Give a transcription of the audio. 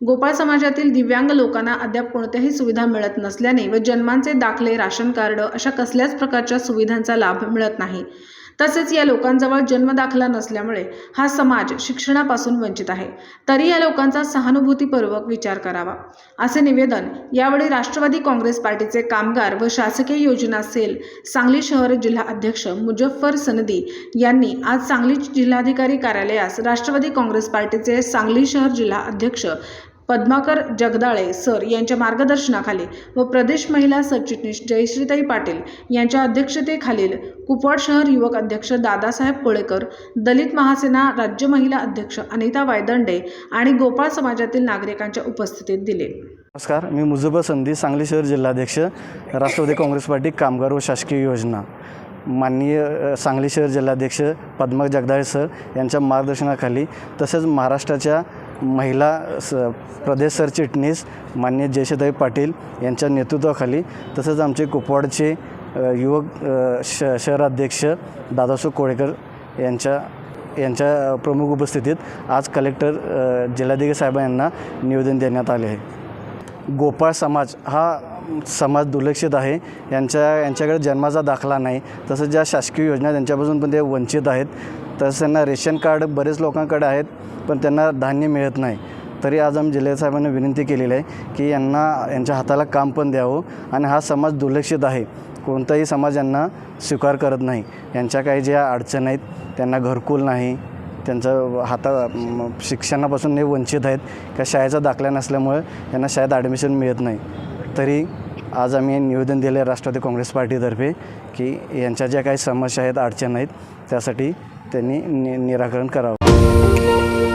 गोपाळ समाजातील दिव्यांग लोकांना अद्याप कोणत्याही सुविधा मिळत नसल्याने व जन्मांचे दाखले राशन कार्ड अशा कसल्याच प्रकारच्या सुविधांचा लाभ मिळत नाही. तसेच या लोकांजवळ जन्मदाखला नसल्यामुळे हा समाज शिक्षणापासून वंचित आहे. तरी या लोकांचा सहानुभूतीपूर्वक विचार करावा. असे निवेदन यावेळी राष्ट्रवादी काँग्रेस पार्टीचे कामगार व शासकीय योजना सेल सांगली शहर जिल्हा अध्यक्ष मुजफ्फर सनदी यांनी आज सांगली जिल्हाधिकारी कार्यालयास राष्ट्रवादी काँग्रेस पार्टीचे सांगली शहर जिल्हा अध्यक्ष पद्माकर जगदाळे सर यांच्या मार्गदर्शनाखाली व प्रदेश महिला सरचिटणीस जयश्रीताई पाटील यांच्या अध्यक्षतेखालील कुपवाड शहर युवक अध्यक्ष दादासाहेब कोळेकर दलित महासेना राज्य महिला अध्यक्ष अनिता वायदंडे आणि गोपाळ समाजातील नागरिकांच्या उपस्थितीत दिले. नमस्कार मी मुजबर संधी सांगली शहर जिल्हाध्यक्ष राष्ट्रवादी काँग्रेस पार्टी कामगार व शासकीय योजना. माननीय सांगली शहर जिल्हाध्यक्ष पद्मा जगदाळे सर यांच्या मार्गदर्शनाखाली तसेच महाराष्ट्राच्या महिला स प्रदेश सरचिटणीस मान्य जयशदाई पाटील यांच्या नेतृत्वाखाली तसेच आमचे कुपवाडचे युवक श शहराध्यक्ष दादासो कोळेकर यांच्या यांच्या प्रमुख उपस्थितीत आज कलेक्टर अ, जिल्हाधिकारी साहेबांना निवेदन देण्यात आले आहे. गोपाळ समाज हा समाज दुर्लक्षित आहे. यांच्या यांच्याकडे जन्माचा दाखला नाही. तसंच ज्या शासकीय योजना त्यांच्यापासून पण ते वंचित आहेत. तसंच त्यांना रेशन कार्ड बरेच लोकांकडे आहेत पण त्यांना धान्य मिळत नाही. तरी आज आम्ही जिल्हा साहेबांना विनंती केलेली आहे की यांना यांच्या हाताला काम पण द्यावं आणि हा समाज दुर्लक्षित आहे. कोणताही समाज यांना स्वीकार करत नाही. यांच्या काही ज्या अडचण आहेत त्यांना घरकुल नाही. त्यांचं हाता शिक्षणापासून हे वंचित आहेत. का शाळेचा दाखला नसल्यामुळे यांना शाळेत ॲडमिशन मिळत नाही. तरी आज आम्ही निवेदन दिले आहे राष्ट्रवादी काँग्रेस पार्टीतर्फे की यांच्या ज्या काही समस्या आहेत अडचण आहेत त्यासाठी त्यांनी नि निराकरण करावं.